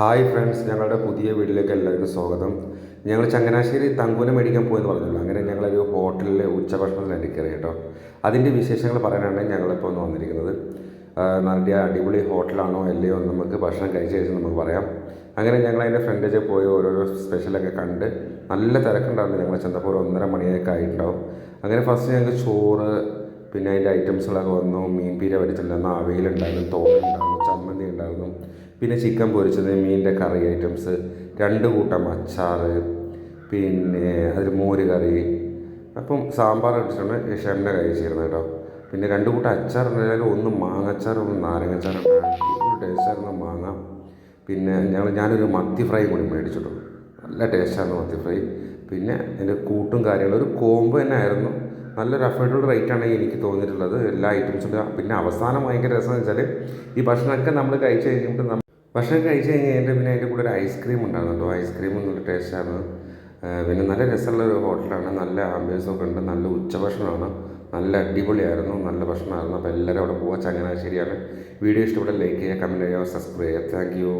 Hi friends ഞങ്ങളുടെ പുതിയ വീട്ടിലേക്ക് എല്ലാവർക്കും സ്വാഗതം. ഞങ്ങൾ ചങ്ങനാശ്ശേരി തങ്കുന മേടിക്കാൻ പോയെന്ന് പറഞ്ഞല്ലോ. അങ്ങനെ ഞങ്ങളൊരു ഹോട്ടലിലെ ഉച്ചഭക്ഷണത്തിലാണ് കയറി കേട്ടോ. അതിന്റെ വിശേഷങ്ങൾ പറയാനാണ് ഞങ്ങളിപ്പോൾ ഒന്ന് വന്നിരിക്കുന്നത്. നല്ല അടിപൊളി ഹോട്ടലാണോ അല്ലയോ എന്ന് നമുക്ക് ഭക്ഷണം കഴിച്ച ശേഷം നമുക്ക് പറയാം. അങ്ങനെ ഞങ്ങൾ അതിന്റെ ഫ്രണ്ടേജ് പോയി ഓരോരോ സ്പെഷ്യലൊക്കെ കണ്ട് നല്ല തിരക്കുണ്ടായിരുന്നു. ഞങ്ങൾ ചെന്നപ്പോൾ ഒരു ഒന്നര മണിയൊക്കെ ആയിട്ടുണ്ടാവും. അങ്ങനെ ഫസ്റ്റ് ഞങ്ങൾക്ക് ചോറ് പിന്നെ അതിന്റെ ഐറ്റംസുകളൊക്കെ വന്നു. മീൻ പീര വരിച്ചിട്ടുണ്ടായിരുന്നു അവയിലുണ്ടായിരുന്നു തോരനുണ്ടായിരുന്നു ചമ്മന്തി ഉണ്ടായിരുന്നു പിന്നെ ചിക്കൻ പൊരിച്ചത് മീനിന്റെ കറി ഐറ്റംസ് രണ്ട് കൂട്ടം അച്ചാർ പിന്നെ അതിൽ മോര് കറി. അപ്പം സാമ്പാർ അടിച്ചിട്ടുണ്ട് ഷെഫിന്റെ കഴിച്ചിരുന്നത് കേട്ടോ. പിന്നെ രണ്ട് കൂട്ടം അച്ചാർ ഉണ്ടായാലും ഒന്ന് മാങ്ങച്ചാർ ഒന്ന് നാരങ്ങച്ചാർ ഒരു ടേസ്റ്റായിരുന്നു മാങ്ങ. പിന്നെ ഞങ്ങൾ ഞാനൊരു മത്തി ഫ്രൈ കൂടി മേടിച്ചിട്ടു. നല്ല ടേസ്റ്റായിരുന്നു മത്തി ഫ്രൈ പിന്നെ എന്റെ കൂട്ടും കാര്യങ്ങളും ഒരു കോമ്പ് തന്നെ ആയിരുന്നു. നല്ലൊരു അഫോർഡബിൾ റേറ്റാണ് എനിക്ക് തോന്നിയിട്ടുള്ളത്. എല്ലാ ഐറ്റംസും പിന്നെ അവസാനം ഭയങ്കര രസം വെച്ചാൽ ഈ ഭക്ഷണമൊക്കെ നമ്മൾ കഴിച്ച് കഴിഞ്ഞിട്ട് നമ്മൾ ഭക്ഷണം കഴിച്ച് കഴിഞ്ഞ് കഴിഞ്ഞിട്ട് പിന്നെ അതിന്റെ കൂടെ ഒരു ഐസ്ക്രീം ഉണ്ടായിരുന്നു കേട്ടോ. ഐസ്ക്രീം നല്ല ടേസ്റ്റായിരുന്നു പിന്നെ നല്ല രസമുള്ള ഒരു ഹോട്ടലാണ് നല്ല ആംബിയൻസൊക്കെ ഉണ്ട്. നല്ല ഉച്ചഭക്ഷണമാണ് നല്ല അടിപൊളിയായിരുന്നു. നല്ല ഭക്ഷണമായിരുന്നു. അപ്പോൾ എല്ലാവരും അവിടെ പോവാ. ചങ്ങനാശ്ശേരിയാണ്. വീഡിയോ ഇഷ്ടപ്പെട്ട ലൈക്ക് ചെയ്യുക കമന്റ് ചെയ്യുക സബ്സ്ക്രൈബ് ചെയ്യുക. Thank you